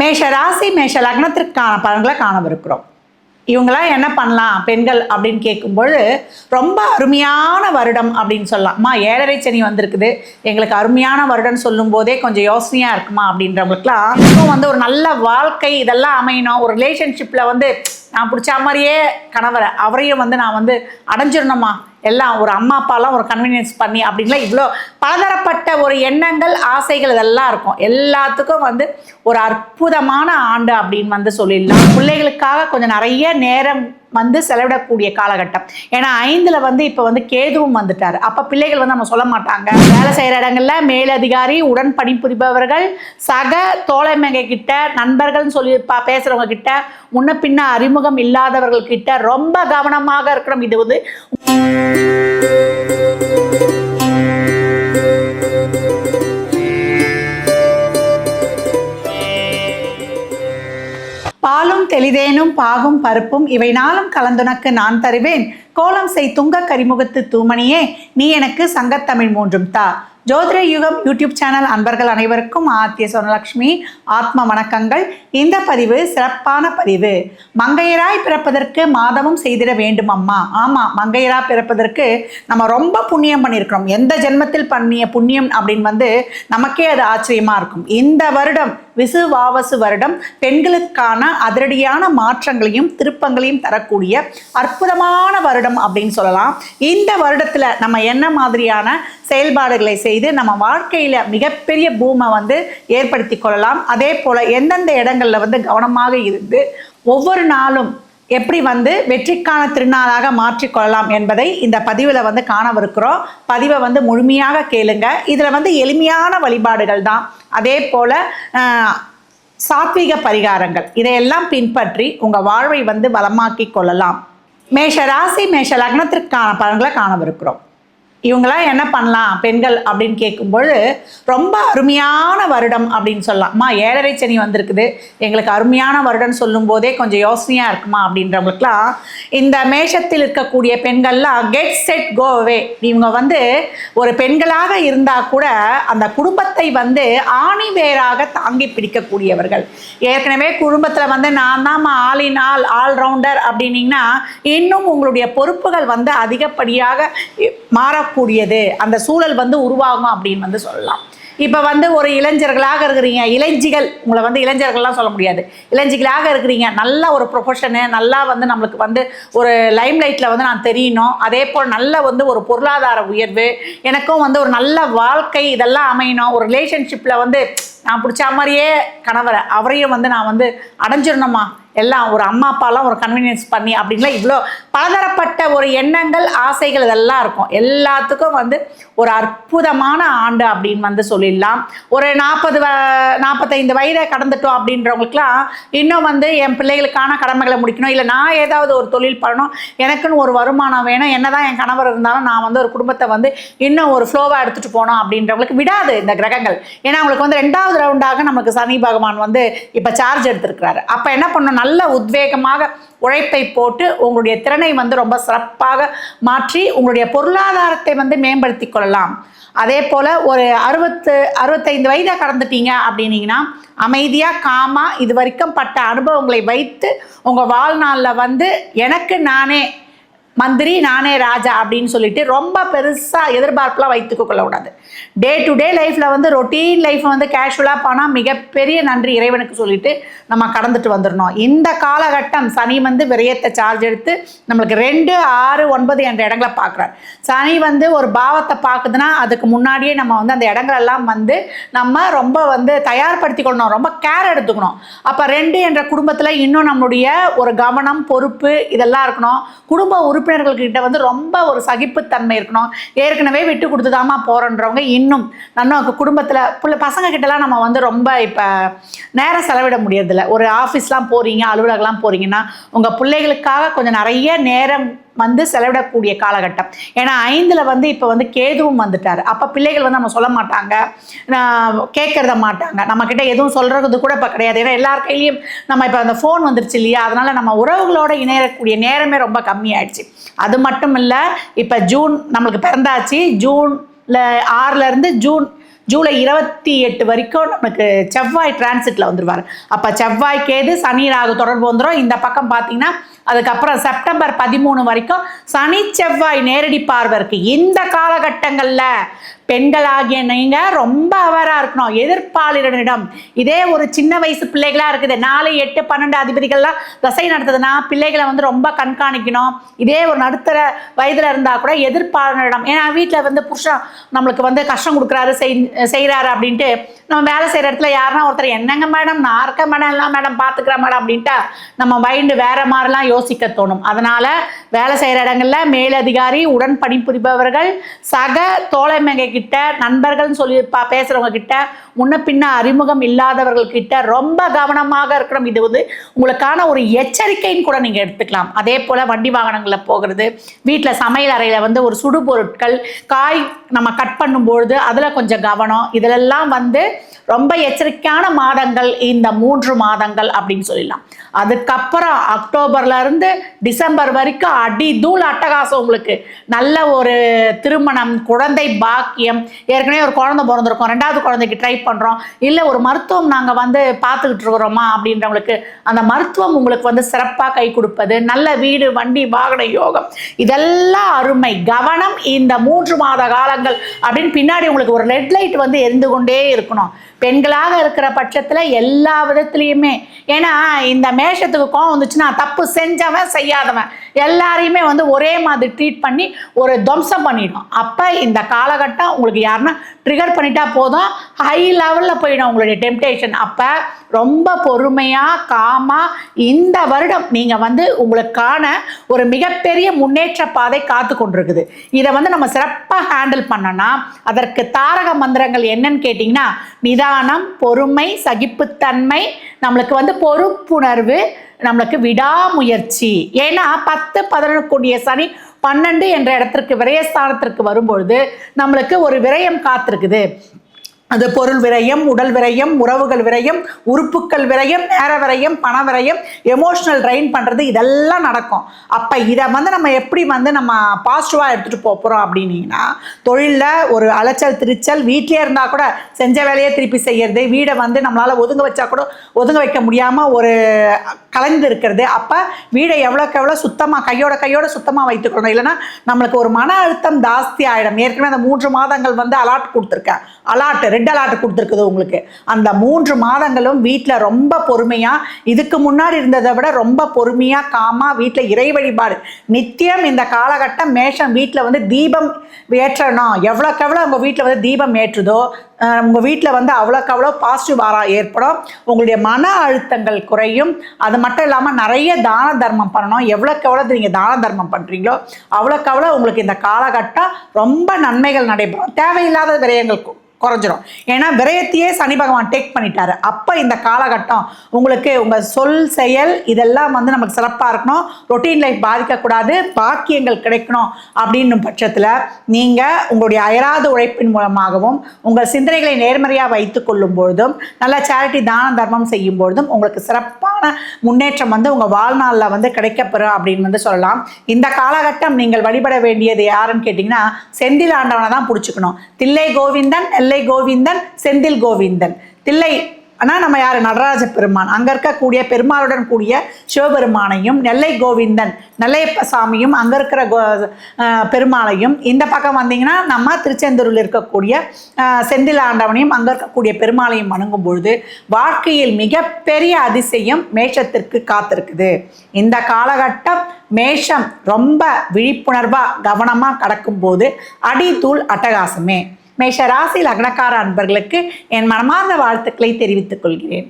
மேஷ ராசி மேஷ லக்னத்திற்கான பலன்களை காணவிருக்கிறோம். இவங்களாம் என்ன பண்ணலாம்? பெண்கள் அப்படின்னு கேட்கும்பொழுது ரொம்ப அருமையான வருடம் அப்படின்னு சொல்லலாம். அம்மா ஏழரை சனி வந்திருக்குது. எங்களுக்கு அருமையான வருடம் சொல்லும் போதே கொஞ்சம் யோசனையாக இருக்குமா அப்படின்றவங்களுக்குலாம் இன்னும் வந்து ஒரு நல்ல வாழ்க்கை இதெல்லாம் அமையணும். ஒரு ரிலேஷன்ஷிப்பில் வந்து நான் பிடிச்ச மாதிரியே கணவரை அவரையும் வந்து நான் வந்து அடைஞ்சிடணுமா? எல்லாம் ஒரு அம்மா அப்பாலாம் ஒரு கன்வீனியன்ஸ் பண்ணி அப்படின்லாம் இவ்வளோ பலதரப்பட்ட ஒரு எண்ணங்கள் ஆசைகள் இதெல்லாம் இருக்கும். எல்லாத்துக்கும் வந்து ஒரு அற்புதமான ஆண்டு அப்படின்னு வந்து சொல்லிடலாம். பிள்ளைகளுக்காக கொஞ்சம் நிறைய நேரம் வந்து செலவிடக்கூடிய காலகட்டம். ஏன்னா ஐந்தில் வந்து இப்போ வந்து கேதுவும் வந்துட்டார். அப்போ பிள்ளைகள் வந்து நம்ம சொல்ல மாட்டாங்க. வேலை செய்கிற இடங்களில் மேலதிகாரி உடன் பணிபுரிபவர்கள் சக தோழமைங்க கிட்ட நண்பர்கள்னு சொல்லி பா பேசுகிறவங்க கிட்ட முன்ன பின்ன அறிமுகம் இல்லாதவர்கள் கிட்ட ரொம்ப கவனமாக இருக்கணும். இது வந்து பாகும் பருப்பும் இவை நாளும் கலந்துனக்கு நான் தருவேன். கோலம் செய் துங்க கரிமுகத்து தூமணியே நீ எனக்கு சங்கத்தமிழ் மூன்றும் தா. ஜோதிட யுகம் யூடியூப் சேனல் அன்பர்கள் அனைவருக்கும் ஆத்திய சொனலக்ஷ்மி ஆத்ம வணக்கங்கள். இந்த பதிவு சிறப்பான பதிவு. மங்கையராய் பிறப்பதற்கு மாதமும் செய்திட வேண்டும் அம்மா. ஆமாம் மங்கையராய் பிறப்பதற்கு நம்ம ரொம்ப புண்ணியம் பண்ணியிருக்கிறோம். எந்த ஜென்மத்தில் பண்ணிய புண்ணியம் அப்படின்னு வந்து நமக்கே அது ஆச்சரியமா இருக்கும். இந்த வருடம் விசுவாவசு வருடம் பெண்களுக்கான அதிரடியான மாற்றங்களையும் திருப்பங்களையும் தரக்கூடிய அற்புதமான வருடம் அப்படின்னு சொல்லலாம். இந்த வருடத்தில் நம்ம என்ன மாதிரியான செயல்பாடுகளை செய்து நம்ம வாழ்க்கையில் மிகப்பெரிய பூமை வந்து ஏற்படுத்தி கொள்ளலாம். அதே போல் எந்தெந்த இடங்களில் வந்து கவனமாக இருந்து ஒவ்வொரு நாளும் எப்படி வந்து வெற்றிக்கான திருநாளாக மாற்றிக்கொள்ளலாம் என்பதை இந்த பதிவில் வந்து காணவிருக்கிறோம். பதிவை வந்து முழுமையாக கேளுங்க. இதில் வந்து எளிமையான வழிபாடுகள் தான். அதே போல் சாத்வீக பரிகாரங்கள். இதையெல்லாம் பின்பற்றி உங்கள் வாழ்வை வந்து வளமாக்கி கொள்ளலாம். மேஷ ராசி மேஷ லக்னத்திற்கான பலன்களை காணவிருக்கிறோம். இவங்களாம் என்ன பண்ணலாம் பெண்கள் அப்படின்னு கேட்கும்பொழுது ரொம்ப அருமையான வருடம் அப்படின்னு சொல்லலாம். அம்மா ஏழரை சனி வந்திருக்குது. எங்களுக்கு அருமையான வருடம் சொல்லும் போதே கொஞ்சம் யோசனையாக இருக்குமா அப்படின்றவங்களுக்குலாம் இந்த மேஷத்தில் இருக்கக்கூடிய பெண்கள்லாம் கெட் செட் கோ அவே இவங்க வந்து ஒரு பெண்களாக இருந்தால் கூட அந்த குடும்பத்தை வந்து ஆணி வேராக தாங்கி பிடிக்கக்கூடியவர்கள். ஏற்கனவே குடும்பத்தில் வந்து நான் தான் ஆல் இன் ஆல் ஆல்ரவுண்டர் அப்படின்னீங்கன்னா இன்னும் உங்களுடைய பொறுப்புகள் வந்து அதிகப்படியாக மாற மாறக்கூடியது அந்த சூழல் வந்து உருவாகும் அப்படின்னு வந்து சொல்லலாம். இப்போ வந்து ஒரு இளைஞர்களாக இருக்கிறீங்க இளைஞ்சிகள் உங்களை வந்து இளைஞர்கள்லாம் சொல்ல முடியாது. இளைஞ்சிகளாக இருக்கிறீங்க நல்ல ஒரு ப்ரொஃபஷனு நல்லா வந்து நம்மளுக்கு வந்து ஒரு லைம் லைட்டில் வந்து நான் தெரியணும். அதே போல் நல்ல வந்து ஒரு பொருளாதார உயர்வு எனக்கும் வந்து ஒரு நல்ல வாழ்க்கை இதெல்லாம் அமையணும். ஒரு ரிலேஷன்ஷிப்பில் வந்து நான் பிடிச்ச மாதிரியே கணவரை அவரையும் வந்து நான் வந்து அடைஞ்சிடணுமா எல்லாம் ஒரு அம்மா அப்பாலாம் ஒரு கன்வீனியன்ஸ் பண்ணி அப்படின்லாம் இவ்வளோ பலதரப்பட்ட ஒரு எண்ணங்கள் ஆசைகள் இதெல்லாம் இருக்கும். எல்லாத்துக்கும் வந்து ஒரு அற்புதமான ஆண்டு அப்படின்னு வந்து சொல்லிடலாம். ஒரு நாற்பது நாற்பத்தைந்து வயதை கடந்துட்டோம் அப்படின்றவங்களுக்குலாம் இன்னும் வந்து என் பிள்ளைகளுக்கான கடமைகளை முடிக்கணும். இல்லை நான் ஏதாவது ஒரு தொழில் பண்ணணும். எனக்குன்னு ஒரு வருமானம் வேணும். என்னதான் என் கணவர் இருந்தாலும் நான் வந்து ஒரு குடும்பத்தை வந்து இன்னும் ஒரு ஃப்ளோவாக எடுத்துகிட்டு போனோம் அப்படின்றவங்களுக்கு விடாது இந்த கிரகங்கள். ஏன்னா அவங்களுக்கு வந்து ரெண்டாவது ரவுண்டாக நமக்கு சனி பகவான் வந்து இப்போ சார்ஜ் எடுத்திருக்கிறாரு. அப்போ என்ன பண்ணும் நல்ல உத்வேகமாக உழைப்பை போட்டு உங்களுடைய திறனை வந்து ரொம்ப சிறப்பாக மாற்றி உங்களுடைய பொருளாதாரத்தை வந்து மேம்படுத்தி கொள்ளலாம். அதே போல் ஒரு அறுபத்து அறுபத்தைந்து வயதை கடந்துட்டீங்க அப்படின்னீங்கன்னா அமைதியாக காமாக இது வரைக்கும் பட்ட அனுபவங்களை வைத்து உங்கள் வாழ்நாளில் வந்து எனக்கு நானே மந்திரி நானே ராஜா அப்படின்னு சொல்லிட்டு ரொம்ப பெருசாக எதிர்பார்ப்புலாம் வைத்துக்க கொள்ளக்கூடாது டே டு டே லைஃப்பில் வந்து ரொட்டீன் லைஃப் வந்து கேஷுவலாக போனால் மிகப்பெரிய நன்றி இறைவனுக்கு சொல்லிட்டு நம்ம கடந்துட்டு வந்துடணும். இந்த காலகட்டம் சனி வந்து விரயத்தை சார்ஜ் எடுத்து நம்மளுக்கு ரெண்டு ஆறு ஒன்பது என்ற இடங்களை பார்க்குறாரு. சனி வந்து ஒரு பாவத்தை பார்க்குதுன்னா அதுக்கு முன்னாடியே நம்ம வந்து அந்த இடங்களெல்லாம் வந்து நம்ம ரொம்ப வந்து தயார்படுத்தி கொள்ளணும். ரொம்ப கேர் எடுத்துக்கணும். அப்போ ரெண்டு என்ற குடும்பத்தில் இன்னும் நம்மளுடைய ஒரு கவனம் பொறுப்பு இதெல்லாம் இருக்கணும். குடும்ப உறுப்பினர்கள்கிட்ட வந்து ரொம்ப ஒரு சகிப்புத்தன்மை இருக்கணும். ஏற்கனவே விட்டு கொடுத்துதாமா போகிறோன்றவங்க இன்னும் நம்ம குடும்பத்தில் பிள்ளை பசங்க கிட்டலாம் நம்ம வந்து ரொம்ப இப்போ நேரம் செலவிட முடியறதில்ல. ஒரு ஆஃபீஸ்லாம் போகிறீங்க அலுவலகம்லாம் போகிறீங்கன்னா உங்கள் பிள்ளைகளுக்காக கொஞ்சம் நிறைய நேரம் வந்து செலவிடக்கூடிய காலகட்டம். ஏன்னா ஐந்தில் வந்து இப்போ வந்து கேதுவும் வந்துட்டார். அப்போ பிள்ளைகள் வந்து நம்ம சொல்ல மாட்டாங்க. கேட்கறத மாட்டாங்க. நம்மக்கிட்ட எதுவும் சொல்கிறது கூட இப்போ கிடையாது. ஏன்னா எல்லார் கையிலையும் நம்ம இப்போ அந்த ஃபோன் வந்துருச்சு இல்லையா? அதனால் நம்ம உறவுகளோட இணையக்கூடிய நேரமே ரொம்ப கம்மியாயிடுச்சு. அது மட்டும் இல்லை இப்போ ஜூன் நம்மளுக்கு பிறந்தாச்சு. ஜூனில் ஆறுலேருந்து ஜூன் ஜூலை இருபத்தி எட்டு வரைக்கும் நமக்கு செவ்வாய் டிரான்சிட்ல வந்துருவார். அப்போ செவ்வாய் கேது சனி ராகு தொடர்பு வந்துடும் இந்த பக்கம் பார்த்தீங்கன்னா அதுக்கப்புறம் செப்டம்பர் பதிமூணு வரைக்கும் சனி செவ்வாய் நேரடி பார்வை இருக்கு. இந்த காலகட்டங்களில் பெண்களாகிய நீங்கள் ரொம்ப அவராக இருக்கணும். எதிர்ப்பாளரிடம் இதே ஒரு சின்ன வயசு பிள்ளைகளாக இருக்குது. நாலு எட்டு பன்னெண்டு அதிபதிகள்லாம் தசை நடத்துதுன்னா பிள்ளைகளை வந்து ரொம்ப கண்காணிக்கணும். இதே ஒரு நடுத்தர வயதில் இருந்தால் கூட எதிர்ப்பாளரிடம் ஏன்னா வீட்டில் வந்து புருஷன் நம்மளுக்கு வந்து கஷ்டம் கொடுக்குறாரு செய் செய்கிறாரு அப்படின்ட்டு நம்ம வேலை செய்கிற இடத்துல யாருன்னா ஒருத்தர் என்னங்க மேடம் நான் இருக்க மேடம் எல்லாம் மேடம் பார்த்துக்கிறேன் மேடம் அப்படின்ட்டு நம்ம மைண்டு வேற மாதிரிலாம் யோசிக்க தோணும். அதனால் வேலை செய்கிற இடங்களில் மேலதிகாரி உடன் பணிபுரிபவர்கள் சக தோழமைங்க கிட்ட நண்பர்கள்னு சொல்லி பா பேசுகிறவங்க கிட்ட முன்ன பின்ன அறிமுகம் இல்லாதவர்கள் கிட்ட ரொம்ப கவனமாக இருக்கணும். இது வந்து உங்களுக்கான ஒரு எச்சரிக்கைன்னு கூட நீங்கள் எடுத்துக்கலாம். அதே போல் வண்டி வாகனங்களில் போகிறது வீட்டில் சமையல் அறையில் வந்து ஒரு சுடு பொருட்கள் காய் நம்ம கட் பண்ணும்பொழுது அதில் கொஞ்சம் கவனம். இதிலெல்லாம் வந்து ரொம்ப எச்சரிக்கையான மாதங்கள் இந்த மூன்று மாதங்கள் அப்படின்னு சொல்லிடலாம். அதுக்கப்புறம் அக்டோபர்லேருந்து டிசம்பர் வரைக்கும் அடி தூள் அட்டகாசம் உங்களுக்கு. நல்ல ஒரு திருமணம் குழந்தை பாக்கியம். ஏற்கனவே ஒரு குழந்தை பிறந்திருக்கும். ரெண்டாவது குழந்தைக்கு ட்ரை பண்ணுறோம் இல்லை ஒரு மருத்துவம் நாங்கள் வந்து பார்த்துக்கிட்டு இருக்கிறோமா அப்படின்றவங்களுக்கு அந்த மருத்துவம் உங்களுக்கு வந்து சிறப்பாக கை கொடுப்பது நல்ல வீடு வண்டி வாகன யோகம் இதெல்லாம் அருமை. கவனம் இந்த மூன்று மாத காலங்கள் அப்படின்னு பின்னாடி உங்களுக்கு ஒரு ரெட் லைட் வந்து எரிந்து கொண்டே இருக்கணும். பெண்களாக இருக்கிற பட்சத்தில் எல்லா விதத்துலேயுமே. ஏன்னா இந்த மேஷத்துக்கு கோவம் வந்துச்சுன்னா தப்பு செஞ்சவன் செய்யாதவன். எல்லாரையுமே வந்து ஒரே மாதிரி ட்ரீட் பண்ணி ஒரு துவம்சம் பண்ணிடும். அப்போ இந்த காலகட்டம் உங்களுக்கு யாருன்னா ட்ரிகர் பண்ணிட்டா போதும். ஹை லெவலில் போயிடும் உங்களுடைய டெம்டேஷன் அப்போ ரொம்ப பொறுமையாக காமாக இந்த வருடம் நீங்கள் வந்து உங்களுக்கான ஒரு மிகப்பெரிய முன்னேற்ற பாதை காத்து கொண்டிருக்குது. இதை வந்து நம்ம சிறப்பாக ஹேண்டில் பண்ணோன்னா அதற்கு தாரக மந்திரங்கள் என்னன்னு கேட்டிங்கன்னா நிதானம் பொறுமை சகிப்புத்தன்மை நம்மளுக்கு வந்து பொறுப்புணர்வு நம்மளுக்கு விடாமுயற்சி. ஏன்னா பத்து பதினொன்று கூடிய சனி பன்னெண்டு என்ற இடத்திற்கு விரயஸ்தானத்திற்கு வரும்பொழுது நம்மளுக்கு ஒரு விரயம் காத்திருக்குது. அது பொருள் விரயம் உடல் விரயம் உறவுகள் விரயம் உறுப்புக்கள் விரயம் நேர விரயம் பண விரயம் எமோஷனல் ட்ரைன் பண்ணுறது இதெல்லாம் நடக்கும். அப்போ இதை வந்து நம்ம எப்படி வந்து நம்ம பாசிட்டிவாக எடுத்துகிட்டு போக போகிறோம் அப்படின்னீங்கன்னா தொழிலில் ஒரு அலைச்சல் திருச்சல் வீட்டிலே இருந்தால் கூட செஞ்ச வேலையை திருப்பி செய்கிறது வீடை வந்து நம்மளால் ஒதுங்க வச்சா கூட ஒதுங்க வைக்க முடியாமல் ஒரு கலந்து இருக்கிறது அப்போ வீடை எவ்வளோக்கு எவ்வளோ சுத்தமாக கையோட கையோட சுத்தமாக வைத்துக்கணும் இல்லைனா நம்மளுக்கு ஒரு மன அழுத்தம் ஜாஸ்தி ஆகிடும் ஏற்கனவே அந்த மூன்று மாதங்கள் வந்து அலாட் கொடுத்துருக்கேன். அலாட் ரெட் அலாட் கொடுத்துருக்குது உங்களுக்கு. அந்த மூன்று மாதங்களும் வீட்டில் ரொம்ப பொறுமையாக இதுக்கு முன்னாடி இருந்ததை விட ரொம்ப பொறுமையாக காமாக வீட்டில் இறை வழிபாடு. நித்தியம் இந்த காலகட்டம் மேஷம் வீட்டில் வந்து தீபம் ஏற்றணும். எவ்வளோக்கு எவ்வளோ உங்கள் வீட்டில் வந்து தீபம் ஏற்றுதோ உங்கள் வீட்டில் வந்து அவ்வளோக்கு அவ்வளோ பாசிட்டிவ் ஆரா ஏற்படும். உங்களுடைய மன அழுத்தங்கள் குறையும். அது மட்டும் இல்லாமல் நிறைய தான தர்மம் பண்ணணும். எவ்வளோக்கு எவ்வளோ நீங்கள் தான தர்மம் பண்ணுறீங்களோ அவ்வளோக்கு அவ்வளோ உங்களுக்கு இந்த காலகட்டம் ரொம்ப நன்மைகள் நடைபெறும். தேவையில்லாத விரயங்கள் குறைஞ்சிரும். ஏன்னா விரயத்தையே சனி பகவான் டேக் பண்ணிட்டாரு. அப்போ இந்த காலகட்டம் உங்களுக்கு உங்கள் சொல் செயல் இதெல்லாம் வந்து நமக்கு சிறப்பாக இருக்கணும். ரொட்டீன் லைஃப் பாதிக்கக்கூடாது. பாக்கியங்கள் கிடைக்கணும் அப்படின்னும் பட்சத்தில் நீங்கள் உங்களுடைய அயராத உழைப்பின் மூலமாகவும் உங்கள் சிந்தனைகளை நேர்மறையாக வைத்து கொள்ளும் பொழுதும் நல்ல சேரிட்டி தான தர்மம் செய்யும் பொழுதும் உங்களுக்கு சிறப்பான முன்னேற்றம் வந்து உங்கள் வாழ்நாளில் வந்து கிடைக்கப்பெறும் அப்படின்னு வந்து சொல்லலாம். இந்த காலகட்டம் நீங்கள் வழிபட வேண்டியது யாருன்னு கேட்டிங்கன்னா செந்தில் ஆண்டவனை தான் பிடிச்சிக்கணும். தில்லை கோவிந்தன் நெல்லை கோவிந்தன் செந்தில் கோவிந்தன். தில்லை ஆனால் நம்ம யார்? நடராஜ பெருமான். அங்கே இருக்கக்கூடிய பெருமாளுடன் கூடிய சிவபெருமானையும் நெல்லை கோவிந்தன் நெல்லையப்ப சாமியும் அங்கே இருக்கிற கோ பெருமாளையும் இந்த பக்கம் வந்தீங்கன்னா நம்ம திருச்செந்தூரில் இருக்கக்கூடிய செந்தில் ஆண்டவனையும் அங்கே இருக்கக்கூடிய பெருமாளையும் வணங்கும் பொழுது வாழ்க்கையில் மிகப்பெரிய அதிசயம் மேஷத்திற்கு காத்திருக்குது. இந்த காலகட்டம் மேஷம் ரொம்ப விழிப்புணர்வாக கவனமாக கடக்கும்போது அடித்தூள் அட்டகாசமே. மேஷ ராசி லக்னக்கார அன்பர்களுக்கு என் மனமார்ந்த வாழ்த்துக்களை தெரிவித்துக் கொள்கிறேன்.